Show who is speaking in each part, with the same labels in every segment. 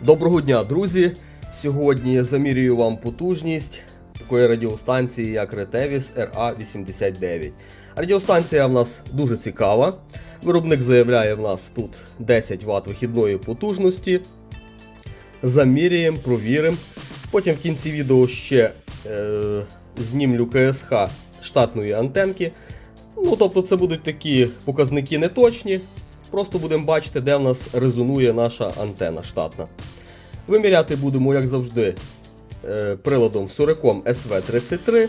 Speaker 1: Доброго дня, друзі! Сьогодні я замірюю вам потужність такої радіостанції, як Retevis RA89. Радіостанція в нас дуже цікава. Виробник заявляє в нас тут 10 Вт вихідної потужності. Заміряємо, провіримо. Потім в кінці відео ще е, знімлю КСХ штатної антенки. Ну, тобто це будуть такі показники неточні. Просто будемо бачити, де в нас резонує наша антена штатна. Виміряти будемо, як завжди, е, приладом Суриком SV33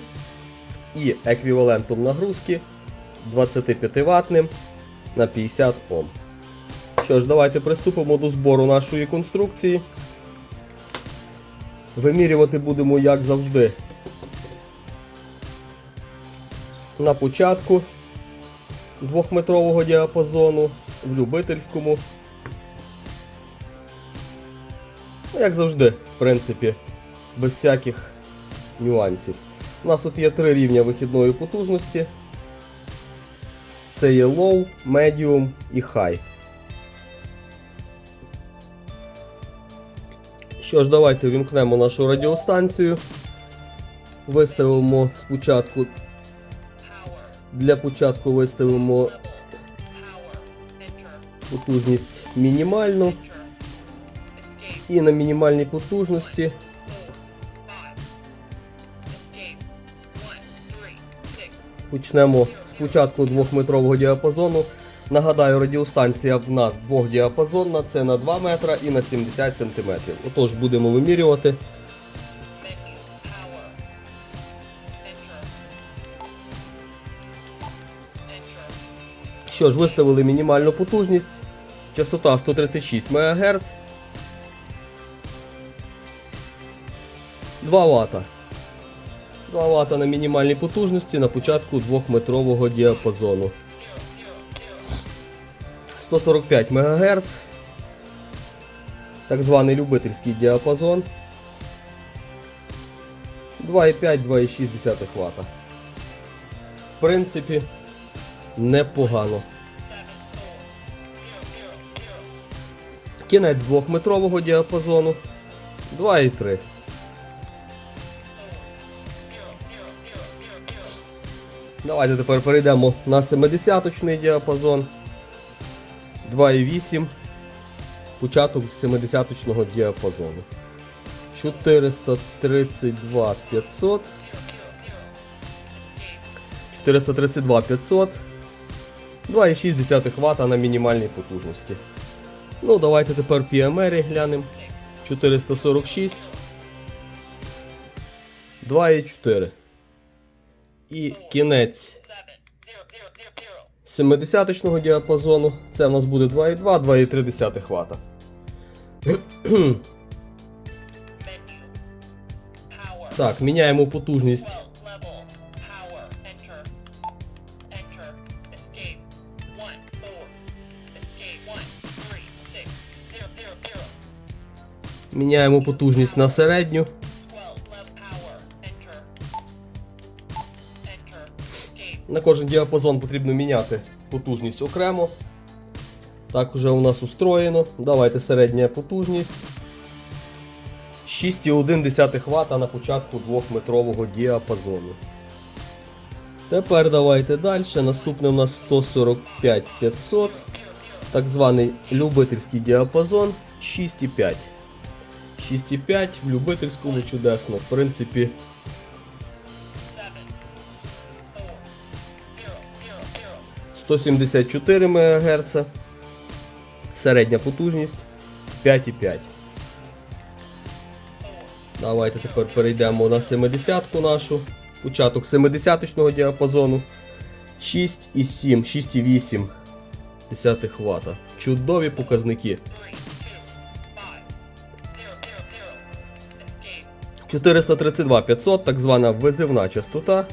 Speaker 1: і еквівалентом нагрузки 25 ватним на 50 Ом. Що ж, давайте приступимо до збору нашої конструкції. Вимірювати будемо, як завжди, на початку двохметрового діапазону, в любительському. Ну, Як завжди, в принципі, без всяких нюансів. У нас тут є три рівня вихідної потужності. Це є low, medium і high. Що ж, давайте вімкнемо нашу радіостанцію. Виставимо спочатку. Для початку виставимо потужність мінімальну. І на мінімальній потужності почнемо спочатку двохметрового діапазону. Нагадаю, радіостанція в нас двохдіапазонна, це на 2 метра і на 70 см. Отож, будемо вимірювати. Що ж, виставили мінімальну потужність. Частота 136 МГц. 2 Вт. 2 Вт на мінімальній потужності на початку 2-метрового діапазону. 145 МГц. Так званий любительський діапазон. 2,5-2,6 Вт. В принципі, непогано. Кінець 2-метрового діапазону. 2,3. Давайте тепер перейдемо на 70-точний діапазон. 2,8. Початок 70-точного діапазону. 432 500. 432 500. 2,6 Вт на мінімальній потужності. Ну, давайте тепер PMR глянемо. 446. 2,4. І кінець 70-точного діапазону. Це в нас буде 2,2, 2,3 Вт. Так, міняємо потужність. Міняємо потужність на середню. На кожен діапазон потрібно міняти потужність окремо. Так вже у нас устроєно. Давайте середня потужність. 6,1 Вт на початку 2-метрового діапазону. Тепер давайте далі. Наступне у нас 145 500. Так званий любительський діапазон 6,5. 6,5 в любительському чудесно. В принципі, – 174 МГц. Середня потужність 5,5. Давайте тепер перейдемо на 70-ку нашу. Початок 70-точного діапазону. 6,7, 6,8 десятих Вт. Чудові показники. 432 500, так звана визивна частота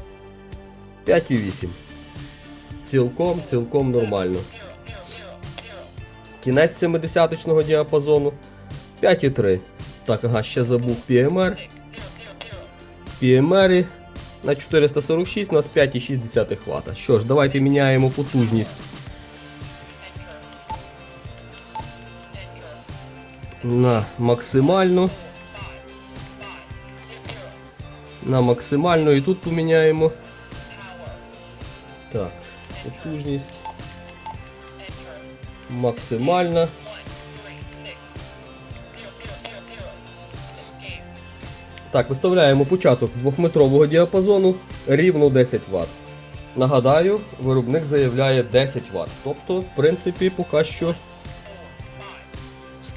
Speaker 1: 5,8. Цілком, цілком нормально. Кінець 70-точного діапазону 5,3. Так, ага, ще забув PMR. PMR на 446 у нас 5,6 Вт. Що ж, давайте міняємо потужність на максимальну. На максимальну і тут поміняємо. Так, потужність. Максимальна. Так, виставляємо початок двохметрового діапазону рівно 10 Вт. Нагадаю, виробник заявляє 10 Вт. Тобто, в принципі, поки що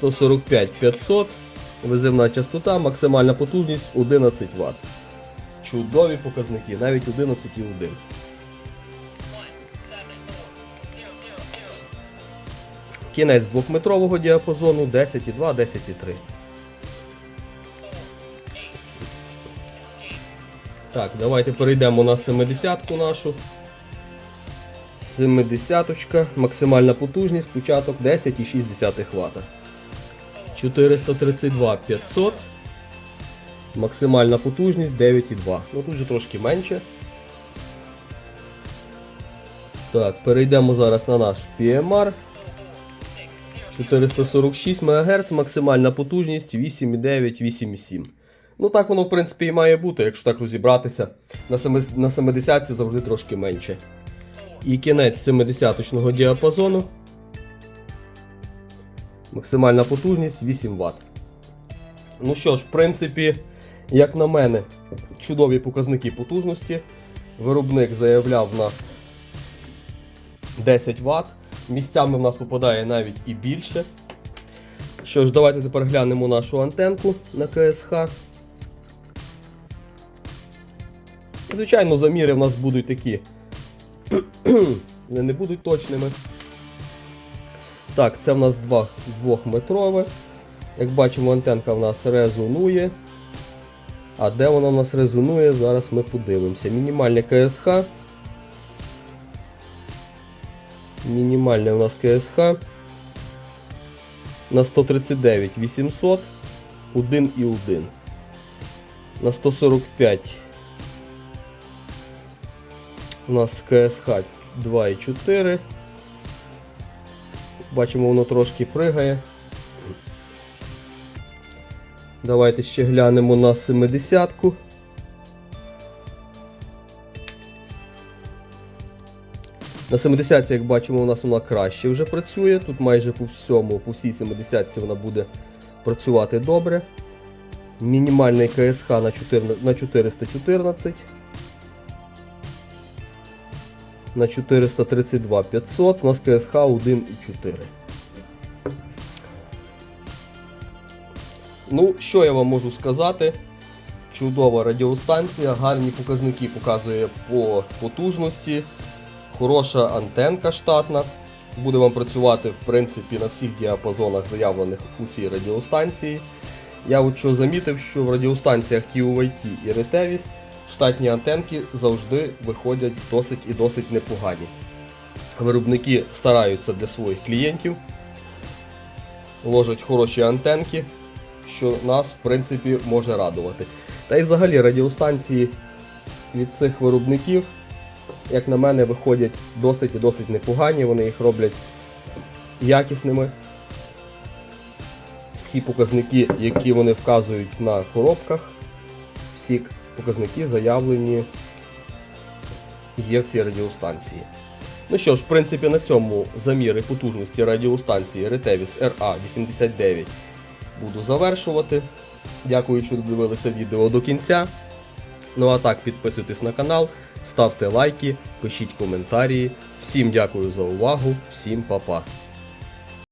Speaker 1: 145-500, визивна частота, максимальна потужність 11 Вт. Чудові показники, навіть 11,1. Кінець двохметрового діапазону 10,2, 10,3. Так, давайте перейдемо на 70-ку нашу. 70-ка, максимальна потужність, початок 10,6 Вт. 432 500. Максимальна потужність 9,2. Ну тут же трошки менше. Так, перейдемо зараз на наш PMR. 446 МГц, максимальна потужність 8,9, 8,7. Ну так воно в принципі і має бути, якщо так розібратися. На 70 завжди трошки менше. І кінець 70-точного діапазону. Максимальна потужність 8 Вт. Ну що ж, в принципі, як на мене, чудові показники потужності. Виробник заявляв в нас 10 Вт. Місцями в нас попадає навіть і більше. Що ж, давайте тепер глянемо нашу антенку на КСХ. Звичайно, заміри в нас будуть такі. Не будуть точними. Так, це в нас 2 двохметрове. Як бачимо, антенка в нас резонує. А де вона в нас резонує, зараз ми подивимося. Мінімальне КСХ. Мінімальне у нас КСХ. На 139 800. 1,1. На 145 у нас КСХ 2,4. Бачимо, воно трошки пригає. Давайте ще глянемо на 70-ку. На 70 як бачимо, у нас вона краще вже працює. Тут майже по всьому, по всій 70 вона буде працювати добре. Мінімальний КСХ на 14 на 414. На 432 500, у нас КСХ 1,4. Ну, що я вам можу сказати? Чудова радіостанція, гарні показники показує по потужності, хороша антенка штатна. Буде вам працювати в принципі на всіх діапазонах, заявлених у цій радіостанції. Я от що замітив, що в радіостанціях TUIT і Retevis штатні антенки завжди виходять досить і досить непогані. Виробники стараються для своїх клієнтів, ложать хороші антенки, що нас в принципі може радувати. Та й взагалі радіостанції від цих виробників, як на мене, виходять досить і досить непогані, вони їх роблять якісними. Всі показники, які вони вказують на коробках, всі показники заявлені є в цій радіостанції. Ну що ж, в принципі, на цьому заміри потужності радіостанції Retevis RA89 буду завершувати. Дякую, що додивилися відео до кінця. Ну а так, підписуйтесь на канал, ставте лайки, пишіть коментарі. Всім дякую за увагу, всім па-па.